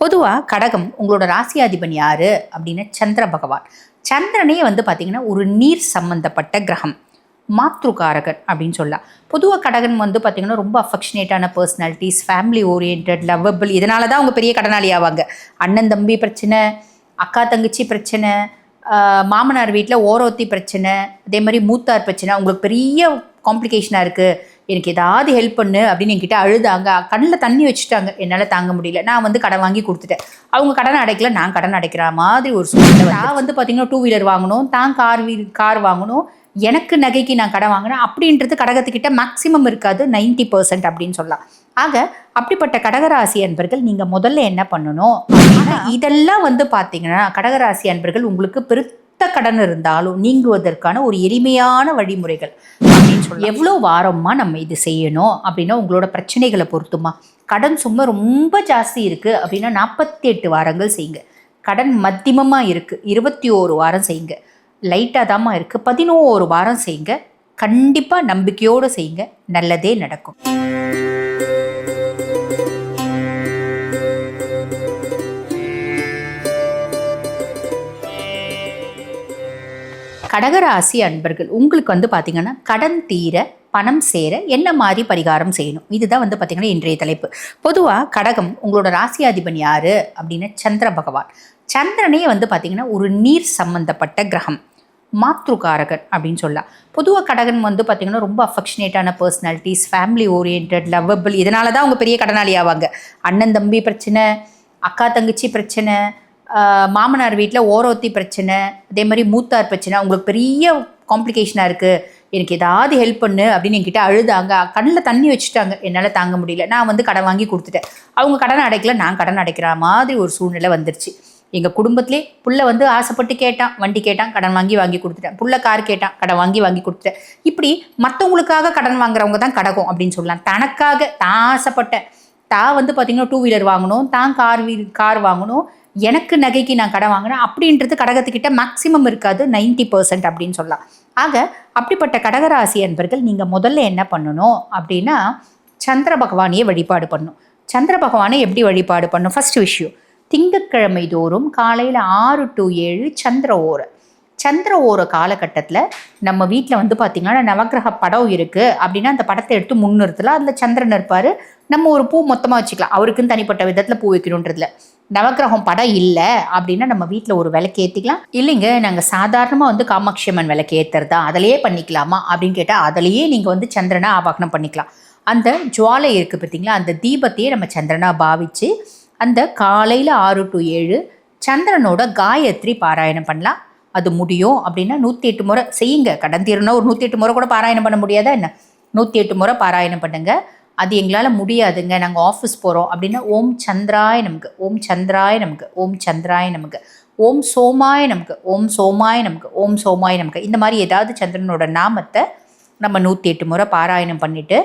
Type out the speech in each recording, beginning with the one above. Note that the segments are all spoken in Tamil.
பொதுவாக கடகம் உங்களோட ராசியாதிபன் யார்? அப்படின்னா சந்திர பகவான். சந்திரனே வந்து பார்த்தீங்கன்னா ஒரு நீர் சம்பந்தப்பட்ட கிரகம். மாத்ருகாரகன் அப்படின்னு சொல்லலாம். பொதுவாக கடகன் வந்து பார்த்தீங்கன்னா ரொம்ப அஃபெக்ஷனேட்டான பர்சனாலிட்டிஸ் ஃபேமிலி ஓரியன்ட் லவ்வபிள் இதனால தான் அவங்க பெரிய கடனாளி ஆவாங்க. அண்ணன் தம்பி பிரச்சனை அக்கா தங்கச்சி பிரச்சனை மாமனார் வீட்டில் ஓரோத்தி பிரச்சனை அதே மாதிரி மூத்தார் பிரச்சனை. அவங்களுக்கு பெரிய காம்ப்ளிகேஷனாக இருக்குது எனக்கு ஏதாவது ஹெல்ப் பண்ணு அப்படின்னு என்கிட்ட அழுதாங்க. கண்ணில் தண்ணி வச்சுட்டாங்க. என்னால் தாங்க முடியல. நான் வந்து கடன் வாங்கி கொடுத்துட்டேன். அவங்க கடன் அடைக்கல. நான் கடன் அடைக்கிற மாதிரி ஒரு சூழ்நிலை நான் வந்து பார்த்தீங்கன்னா டூ வீலர் வாங்கணும். தான் கார் வீல் கார் வாங்கணும். எனக்கு நகைக்கு நான் கடன் வாங்கினேன் அப்படின்றது கடகத்துக்கிட்ட மேக்ஸிமம் இருக்காது. 90% பர்சன்ட் அப்படின்னு சொல்லலாம். ஆக அப்படிப்பட்ட கடகராசி அன்பர்கள் நீங்க முதல்ல என்ன பண்ணணும்? இதெல்லாம் வந்து பார்த்தீங்கன்னா கடகராசி அன்பர்கள் உங்களுக்கு பெருத்த கடன் இருந்தாலும் நீங்குவதற்கான ஒரு எளிமையான வழிமுறைகள். அப்படின்னு சொல்லி எவ்வளோ வாரமாக நம்ம இது செய்யணும்? அப்படின்னா உங்களோட பிரச்சனைகளை பொறுத்துமா கடன் சும்மா ரொம்ப ஜாஸ்தி இருக்கு அப்படின்னா நாற்பத்தி எட்டு வாரங்கள் செய்யுங்க. கடன் மத்தியமமாக இருக்குது இருபத்தி ஓரு வாரம் செய்யுங்க. லைட்டாக தாம்மா இருக்குது பதினோரு வாரம் செய்யுங்க. கண்டிப்பாக நம்பிக்கையோடு செய்யுங்க. நல்லதே நடக்கும். கடகராசி அன்பர்கள் உங்களுக்கு வந்து பார்த்தீங்கன்னா கடன் தீர பணம் சேர என்ன மாதிரி பரிகாரம் செய்யணும்? இதுதான் வந்து பார்த்தீங்கன்னா இன்றைய தலைப்பு. பொதுவாக கடகம் உங்களோட ராசியாதிபன் யாரு? அப்படின்னா சந்திர பகவான். சந்திரனே வந்து பார்த்தீங்கன்னா ஒரு நீர் சம்பந்தப்பட்ட கிரகம். மாத்ருகாரகன் அப்படின்னு சொல்லலாம். பொதுவாக கடகன் வந்து பார்த்தீங்கன்னா ரொம்ப அஃபெக்ஷனேட்டான பர்சனாலிட்டிஸ் ஃபேமிலி ஓரியன்ட் லவ்வபிள் இதனால தான் அவங்க பெரிய கடனாளி ஆவாங்க. அண்ணன் தம்பி பிரச்சனை அக்கா தங்கச்சி பிரச்சனை மாமனார் வீட்டில் ஓரோத்தி பிரச்சனை அதே மாதிரி மூத்தார் பிரச்சனை. அவங்களுக்கு பெரிய காம்ப்ளிகேஷனாக இருக்குது எனக்கு ஏதாவது ஹெல்ப் பண்ணு அப்படின்னு என்கிட்ட அழுதாங்க. கண்ணில் தண்ணி வச்சுட்டாங்க. என்னால் தாங்க முடியல. நான் வந்து கடன் வாங்கி கொடுத்துட்டேன். அவங்க கடன் அடைக்கல. நான் கடன் அடைக்கிற மாதிரி ஒரு சூழ்நிலை வந்துருச்சு. எங்கள் குடும்பத்திலே புள்ள வந்து ஆசைப்பட்டு கேட்டான். வண்டி கேட்டான். கடன் வாங்கி வாங்கி கொடுத்துட்டேன். புள்ள கார் கேட்டான். கடன் வாங்கி வாங்கி கொடுத்துட்டேன். இப்படி மற்றவங்களுக்காக கடன் வாங்குறவங்க தான் கடகம் அப்படின்னு சொல்லலாம். தனக்காக தான் ஆசைப்பட்டேன். தான் வந்து பார்த்தீங்கன்னா டூ வீலர் வாங்கணும். தான் கார் வீ கார் வாங்கணும். எனக்கு நகைக்கு நான் கடன் வாங்கினேன் அப்படின்றது கடகத்துக்கிட்ட மேக்ஸிமம் இருக்காது 90% பர்சன்ட் அப்படின்னு சொல்லலாம். ஆக அப்படிப்பட்ட கடகராசி அன்பர்கள் நீங்கள் முதல்ல என்ன பண்ணணும் அப்படின்னா சந்திர பகவானையே வழிபாடு பண்ணணும். சந்திர பகவானை எப்படி வழிபாடு பண்ணணும்? ஃபர்ஸ்ட் விஷயம் திங்கட்கிழமை தோறும் காலையில் ஆறு டு ஏழு சந்திர ஓரை. சந்திர ஓர காலகட்டத்தில் நம்ம வீட்டில் வந்து பார்த்திங்கன்னா நவக்கிரக படம் இருக்குது அப்படின்னா அந்த படத்தை எடுத்து முன்னிறுத்தலாம். அதில் சந்திரன் இருப்பார். நம்ம ஒரு பூ மொத்தமாக வச்சுக்கலாம். அவருக்குன்னு தனிப்பட்ட விதத்தில் பூ வைக்கணுன்றதுல நவக்கிரகம் படம் இல்லை அப்படின்னா நம்ம வீட்டில் ஒரு விளக்கு ஏற்றிக்கலாம் இல்லைங்க நாங்கள் சாதாரணமாக வந்து காமாட்சி அம்மன் விளக்கு ஏற்றுறதா அதிலேயே பண்ணிக்கலாமா? அப்படின்னு கேட்டால் அதிலேயே நீங்கள் வந்து சந்திரனை ஆபாகனம் பண்ணிக்கலாம். அந்த ஜுவாலை இருக்குது பார்த்தீங்களா அந்த தீபத்தையே நம்ம சந்திரனாக பாவிச்சு அந்த காலையில் ஆறு டு ஏழு சந்திரனோட காயத்ரி பாராயணம் பண்ணலாம். அது முடியும் அப்படின்னா நூற்றி எட்டு முறை. செய்யுங்க கடன் ஒரு நூற்றி எட்டு முறை கூட பாராயணம் பண்ண முடியாதா என்ன? நூற்றி எட்டு முறை பாராயணம் பண்ணுங்கள் அது எங்களால் முடியாதுங்க. நாங்கள் ஆஃபீஸ் போகிறோம் அப்படின்னா ஓம் சந்திராய நமக்கு ஓம் சந்திராய நமக்கு ஓம் சந்திராய நமக்கு ஓம் சோமாய நமக்கு ஓம் சோமாய நமக்கு ஓம் சோமாய நமக்கு இந்த மாதிரி ஏதாவது சந்திரனோட நாமத்தை நம்ம நூற்றி எட்டு முறை பாராயணம் பண்ணிவிட்டு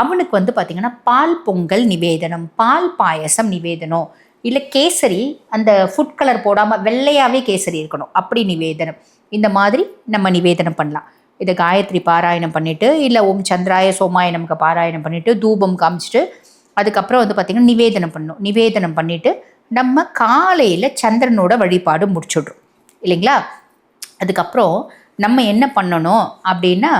அவனுக்கு வந்து பார்த்திங்கன்னா பால் பொங்கல் நிவேதனம் பால் பாயசம் நிவேதனம் இல்லை கேசரி அந்த ஃபுட் கலர் போடாமல் வெள்ளையாகவே கேசரி இருக்கணும். அப்படி நிவேதனம். இந்த மாதிரி நம்ம நிவேதனம் பண்ணலாம். இதை காயத்ரி பாராயணம் பண்ணிவிட்டு இல்லை ஓம் சந்திராய சோமாய நமக்கு பாராயணம் பண்ணிவிட்டு தூபம் காமிச்சிட்டு அதுக்கப்புறம் வந்து பார்த்திங்கன்னா நிவேதனம் பண்ணணும் நிவேதனம் பண்ணிவிட்டு நம்ம காலையில் சந்திரனோட வழிபாடு முடிச்சுடுறோம். இல்லைங்களா? அதுக்கப்புறம் நம்ம என்ன பண்ணணும் அப்படின்னா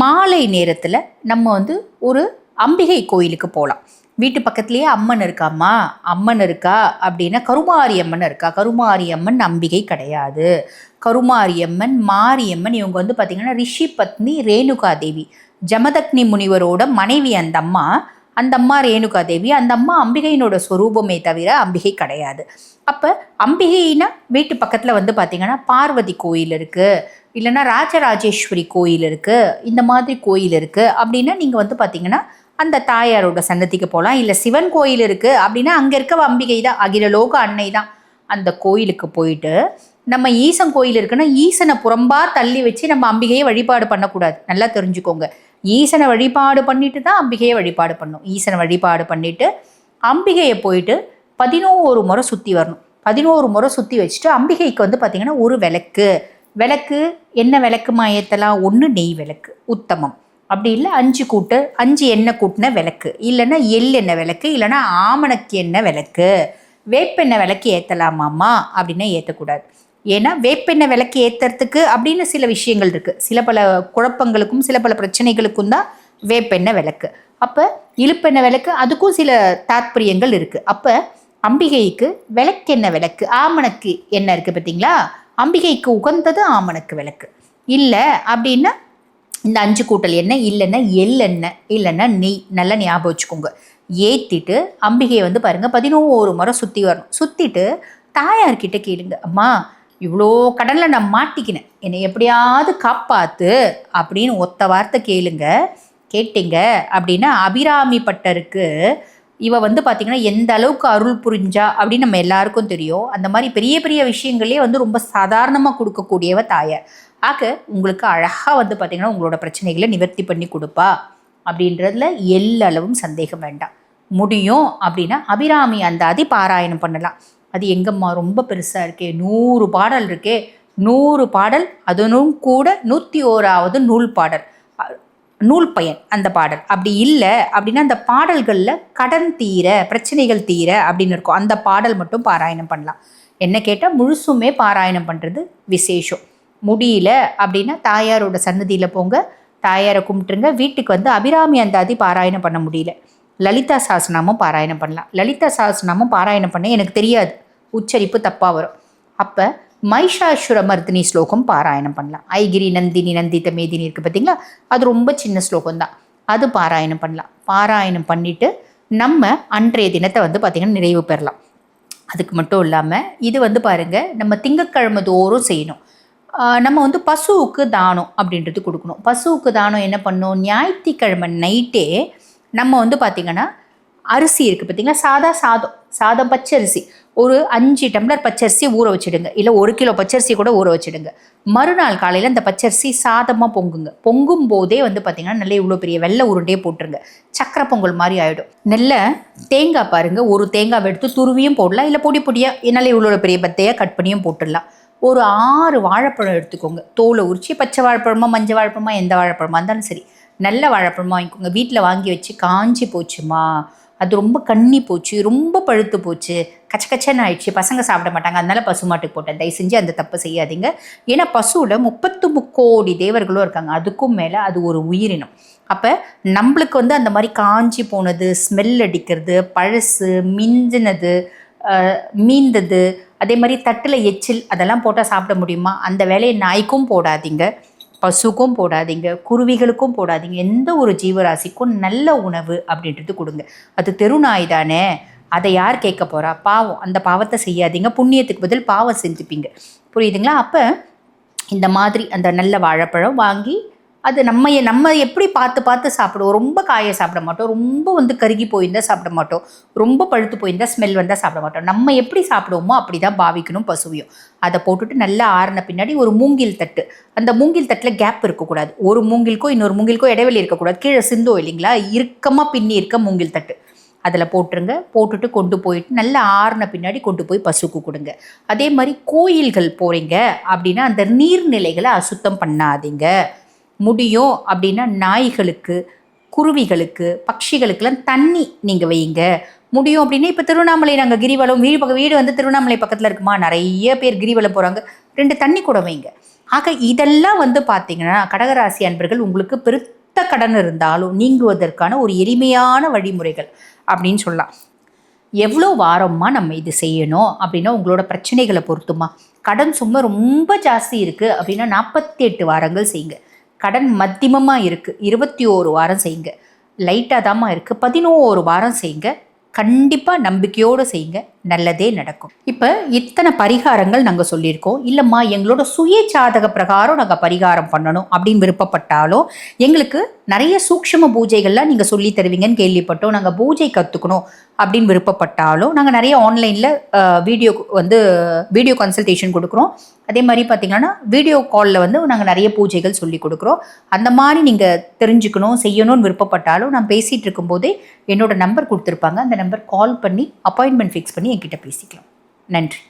மாலை நேரத்தில் நம்ம வந்து ஒரு அம்பிகை கோயிலுக்கு போகலாம் வீட்டு பக்கத்துலேயே அம்மன் இருக்காம்மா. அம்மன் இருக்கா அப்படின்னா கருமாரியம்மன் இருக்கா. கருமாரியம்மன் நம்பிக்கை அம்பிகை கிடையாது. கருமாரியம்மன் மாரியம்மன் இவங்க வந்து பார்த்திங்கன்னா ரிஷி பத்னி ரேணுகா தேவி ஜமதக்னி முனிவரோட மனைவி அந்த அம்மா. அந்த அம்மா ரேணுகா தேவி அந்த அம்மா அம்பிகையினோட ஸ்வரூபமே தவிர அம்பிகை கிடையாது. அப்போ அம்பிகைனா வீட்டு பக்கத்தில் வந்து பார்த்திங்கன்னா பார்வதி கோயில் இருக்குது இல்லைன்னா ராஜராஜேஸ்வரி கோயில் இருக்குது இந்த மாதிரி கோயில் இருக்குது அப்படின்னா நீங்கள் வந்து பார்த்திங்கன்னா அந்த தாயாரோட சன்னதிக்கு போகலாம் இல்லை சிவன் கோயில் இருக்குது அப்படின்னா அங்கே இருக்க அம்பிகை தான். அகிலலோக அன்னை தான். அந்த கோயிலுக்கு போயிட்டு நம்ம ஈசன் கோயில் இருக்குன்னா ஈசனை புறம்பா தள்ளி வச்சு நம்ம அம்பிகையை வழிபாடு பண்ணக்கூடாது. நல்லா தெரிஞ்சுக்கோங்க. ஈசனை வழிபாடு பண்ணிட்டு தான் அம்பிகையை வழிபாடு பண்ணணும் ஈசனை வழிபாடு பண்ணிட்டு அம்பிகையை போயிட்டு பதினோரு முறை சுற்றி வரணும். பதினோரு முறை சுற்றி வச்சுட்டு அம்பிகைக்கு வந்து பார்த்திங்கன்னா ஒரு விளக்கு. விளக்கு என்ன விளக்குமா ஏற்றலாம் ஒன்று நெய் விளக்கு. உத்தமம். அப்படி இல்லை அஞ்சு கூட்டு அஞ்சு எண்ணெய் கூட்டின விளக்கு. இல்லைன்னா எள் எண்ணெய் விளக்கு இல்லைன்னா ஆமணக்கு எண்ணெய் விளக்கு. வேப்பெண்ணெய் விளக்கு ஏற்றலாமாம்மா அப்படின்னா ஏற்றக்கூடாது ஏன்னா வேப்பெண்ணெய் விளக்கு ஏற்றுறதுக்கு அப்படின்னு சில விஷயங்கள் இருக்குது சில பல குழப்பங்களுக்கும் சில பல பிரச்சனைகளுக்கும் தான் வேப்பெண்ணெய் விளக்கு. அப்போ இழுப்பெண்ணெய் விளக்கு அதுக்கும் சில தாத்பரியங்கள் இருக்குது அப்போ அம்பிகைக்கு விளக்கெண்ணெய் விளக்கு ஆமணக்கு எண்ணெய் இருக்குது பார்த்தீங்களா அம்பிகைக்கு உகந்தது ஆமணக்கு விளக்கு. இல்லை அப்படின்னா இந்த அஞ்சு கூட்டல் எண்ணெய் இல்லைன்னா எள்ளெண்ணெய் இல்லைன்னா நெய். நல்லா ஞாபகம் வச்சுக்கோங்க. ஏற்றிட்டு அம்பிகையை வந்து பாருங்கள் பதினோரு முறை சுற்றி வரணும். சுற்றிட்டு தாயார்கிட்ட கேளுங்க அம்மா இவ்வளோ கடனில் நான் மாட்டிக்கினேன். என்னை எப்படியாவது காப்பாற்று அப்படின்னு ஒத்த வார்த்தை கேளுங்க. கேட்டீங்க அப்படின்னா அபிராமி பட்டருக்கு இவ வந்து பார்த்திங்கன்னா எந்த அளவுக்கு அருள் புரிஞ்சா? அப்படின்னு நம்ம எல்லாருக்கும் தெரியும். அந்த மாதிரி பெரிய பெரிய விஷயங்களே வந்து ரொம்ப சாதாரணமாக கொடுக்கக்கூடியவ தாயார். ஆக உங்களுக்கு அழகாக வந்து பார்த்திங்கன்னா உங்களோட பிரச்சனைகளை நிவர்த்தி பண்ணி கொடுப்பா. அப்படின்றதுல எல்லளவும் சந்தேகம் வேண்டாம். முடியும் அப்படின்னா அபிராமி அந்தாதி பாராயணம் பண்ணலாம். அது எங்கம்மா ரொம்ப பெருசாக இருக்கே நூறு பாடல் இருக்கே. நூறு பாடல் அதனும் கூட நூற்றி ஓராவது நூல் பாடல். நூல் பயன் அந்த பாடல். அப்படி இல்லை அப்படின்னா அந்த பாடல்களில் கடன் தீர பிரச்சனைகள் தீர அப்படின்னு இருக்கும். அந்த பாடல் மட்டும் பாராயணம் பண்ணலாம். என்ன கேட்டால் முழுசுமே பாராயணம் பண்ணுறது விசேஷம். முடியல அப்படின்னா தாயாரோட சன்னதியில் போங்க. தாயாரை கும்பிட்டுருங்க. வீட்டுக்கு வந்து அபிராமி அந்தாதி பாராயணம் பண்ண முடியல. லலிதா சாஸ்திரநாமம் பாராயணம் பண்ணலாம். லலிதா சாஸ்திரநாமம் பாராயணம் பண்ண எனக்கு தெரியாது. உச்சரிப்பு தப்பாக வரும். அப்போ மைஷாசுர மர்தினி ஸ்லோகம் பாராயணம் பண்ணலாம். ஐகிரி நந்தினி நந்தித மேதினி இருக்குது பார்த்தீங்களா அது ரொம்ப சின்ன ஸ்லோகம் தான். அது பாராயணம் பண்ணலாம். பாராயணம் பண்ணிவிட்டு நம்ம அன்றைய தினத்தை வந்து பார்த்திங்கன்னா நிறைவு பெறலாம். அதுக்கு மட்டும் இல்லாமல் இது வந்து பாருங்கள் நம்ம திங்கக்கிழமை தோறும் செய்யணும். நம்ம வந்து பசுவுக்கு தானம் அப்படின்றது கொடுக்கணும். பசுவுக்கு தானம் என்ன பண்ணணும் ஞாயிற்றுக்கிழமை நைட்டே நம்ம வந்து பார்த்திங்கன்னா அரிசி இருக்குது பார்த்தீங்களா சாதா சாதம் சாதம் பச்சரிசி. ஒரு அஞ்சு டம்ளர் பச்சரிசி ஊற வச்சிடுங்க. இல்லை ஒரு கிலோ பச்சரிசி கூட ஊற வச்சிடுங்க. மறுநாள் காலையில் அந்த பச்சரிசி சாதமாக பொங்குங்க. பொங்கும் போதே வந்து பார்த்திங்கன்னா நல்ல இவ்வளோ பெரிய வெள்ளை உருண்டையே போட்டுருங்க. சக்கரை பொங்கல் மாதிரி ஆகிடும் நல்ல தேங்காய் பாருங்கள் ஒரு தேங்காய் எடுத்து துருவியும் போடலாம். இல்லை பொடி பொடியாக நல்ல இவ்வளோ பெரிய பத்தையாக கட் பண்ணியும் போட்டுடலாம். ஒரு ஆறு வாழைப்பழம் எடுத்துக்கோங்க. தோலை உரிச்சு பச்சை வாழைப்பழமா மஞ்சள் வாழைப்பழமா எந்த வாழைப்பழமா இருந்தாலும் சரி. நல்ல வாழைப்பழமா வாங்கிக்கோங்க. வீட்டில் வாங்கி வச்சு காஞ்சி போச்சுமா? அது ரொம்ப கண்ணி போச்சு ரொம்ப பழுத்து போச்சு. கச்ச கச்சன்னு ஆயிடுச்சு. பசங்க சாப்பிட மாட்டாங்க. அதனால பசு மாட்டுக்கு போட்டேன். தயவு செஞ்சு அந்த தப்பு செய்யாதீங்க. ஏன்னா பசுவில் முப்பத்து முக்கோடி தேவர்களும் இருக்காங்க. அதுக்கும் மேலே அது ஒரு உயிரினம். அப்போ நம்மளுக்கு வந்து அந்த மாதிரி காஞ்சி போனது ஸ்மெல் அடிக்கிறது பழசு மிஞ்சினது மீந்தது அதே மாதிரி தட்டில் எச்சில் அதெல்லாம் போட்டால் சாப்பிட முடியுமா? அந்த வேலையை நாய்க்கும் போடாதீங்க பசுக்கும் போடாதீங்க குருவிகளுக்கும் போடாதீங்க. எந்த ஒரு ஜீவராசிக்கும் நல்ல உணவு அப்படின்றது கொடுங்க. அது தெருநாய் தானே அதை யார் கேட்க போகிறா பாவம் அந்த பாவத்தை செய்யாதீங்க. புண்ணியத்துக்கு பதில் பாவம் செஞ்சுப்பீங்க. புரியுதுங்களா? அப்போ இந்த மாதிரி அந்த நல்ல வாழைப்பழம் வாங்கி அது நம்ம நம்ம எப்படி பார்த்து பார்த்து சாப்பிடுவோம்? ரொம்ப காயை சாப்பிட மாட்டோம். ரொம்ப வந்து கருகி போயிருந்தால் சாப்பிட மாட்டோம். ரொம்ப பழுத்து போயிருந்தால் ஸ்மெல் வந்தால் சாப்பிட மாட்டோம். நம்ம எப்படி சாப்பிடுவோமோ அப்படி தான் பாவிக்கணும் பசுவையும். அதை போட்டுட்டு நல்லா ஆறின பின்னாடி ஒரு மூங்கில் தட்டு. அந்த மூங்கில் தட்டில் கேப் இருக்கக்கூடாது. ஒரு மூங்கிலுக்கோ இன்னொரு மூங்கிலுக்கோ இடைவெளி இருக்கக்கூடாது. கீழே சிந்தோ இல்லைங்களா? இறுக்கமாக பின்னி இருக்க மூங்கில் தட்டு. அதில் போட்டுருங்க. போட்டுட்டு கொண்டு போயிட்டு நல்லா ஆறின பின்னாடி கொண்டு போய் பசுக்கு கொடுங்க. அதே மாதிரி கோயில்கள் போகிறீங்க அப்படின்னா அந்த நீர்நிலைகளை அசுத்தம் பண்ணாதீங்க. முடியும் அப்படின்னா நாய்களுக்கு குருவிகளுக்கு பட்சிகளுக்கெல்லாம் தண்ணி நீங்கள் வைங்க முடியும் அப்படின்னா இப்போ திருவண்ணாமலை நாங்கள் கிரிவலம் வீடு பக்கம் வீடு வந்து திருவண்ணாமலை பக்கத்தில் இருக்குமா? நிறைய பேர் கிரிவலம் போகிறாங்க ரெண்டு தண்ணி கூட வைங்க. ஆக இதெல்லாம் வந்து பார்த்தீங்கன்னா கடகராசி அன்பர்கள் உங்களுக்கு பெருத்த கடன் இருந்தாலும் நீங்குவதற்கான ஒரு எளிமையான வழிமுறைகள் அப்படின்னு சொல்லலாம். எவ்வளோ வாரமாக நம்ம இது செய்யணும் அப்படின்னா உங்களோட பிரச்சனைகளை பொறுத்துமா? கடன் சும்மா ரொம்ப ஜாஸ்தி இருக்குது அப்படின்னா நாற்பத்தி எட்டு வாரங்கள் செய்யுங்க. கடன் மத்தியமமாக இருக்குது இருபத்தி ஓரு வாரம் செய்யுங்க. லைட்டாக தாம்மா இருக்குது பதினோரு வாரம் செய்யுங்க. கண்டிப்பாக நம்பிக்கையோடு செய்யுங்க. நல்லதே நடக்கும். இப்போ இத்தனை பரிகாரங்கள் நாங்கள் சொல்லியிருக்கோம். இல்லைம்மா எங்களோட சுய சாதக பிரகாரம் நாங்கள் பரிகாரம் பண்ணணும் அப்படின்னு விருப்பப்பட்டாலும் எங்களுக்கு நிறைய சூக்ஷ்ம பூஜைகள்லாம் நீங்கள் சொல்லி தருவீங்கன்னு கேள்விப்பட்டோம். நாங்கள் பூஜை கற்றுக்கணும் அப்படின்னு விருப்பப்பட்டாலும் நாங்கள் நிறைய ஆன்லைனில் வீடியோ வந்து வீடியோ கன்சல்டேஷன் கொடுக்குறோம். அதே மாதிரி பார்த்தீங்கன்னா வீடியோ காலில் வந்து நாங்கள் நிறைய பூஜைகள் சொல்லி கொடுக்குறோம். அந்த மாதிரி நீங்கள் தெரிஞ்சுக்கணும் செய்யணும்னு விருப்பப்பட்டாலும் நான் பேசிகிட்டு இருக்கும்போதே என்னோட நம்பர் கொடுத்துருப்பாங்க. அந்த நம்பர் கால் பண்ணி அப்பாயின்மெண்ட் ஃபிக்ஸ் பண்ணி என்கிட்ட பேசிக்கலாம். நன்றி.